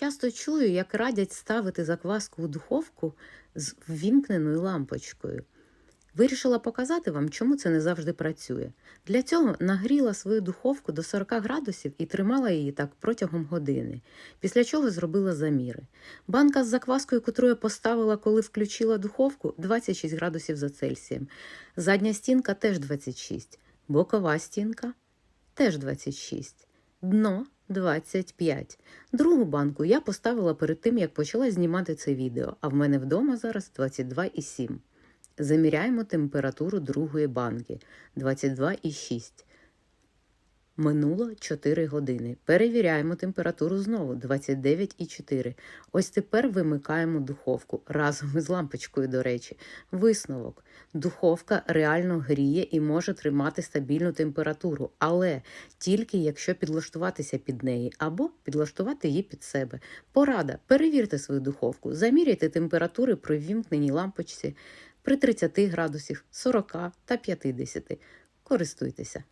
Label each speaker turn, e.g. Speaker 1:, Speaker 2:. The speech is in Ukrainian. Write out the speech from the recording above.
Speaker 1: Часто чую, як радять ставити закваску у духовку з ввімкненою лампочкою. Вирішила показати вам, чому це не завжди працює. Для цього нагріла свою духовку до 40 градусів і тримала її так протягом години, після чого зробила заміри. Банка з закваскою, котру я поставила, коли включила духовку, 26 градусів за Цельсієм. Задня стінка теж 26, бокова стінка теж 26, дно 25. Другу банку я поставила перед тим, як почала знімати це відео, а в мене вдома зараз 22,7. Заміряємо температуру другої банки 22,6. Минуло 4 години. Перевіряємо температуру знову 29,4. Ось тепер вимикаємо духовку разом із лампочкою, до речі. Висновок. Духовка реально гріє і може тримати стабільну температуру, але тільки якщо підлаштуватися під неї або підлаштувати її під себе. Порада. Перевірте свою духовку, заміряйте температури при ввімкненій лампочці при 30 градусах, 40 та 50. Користуйтеся.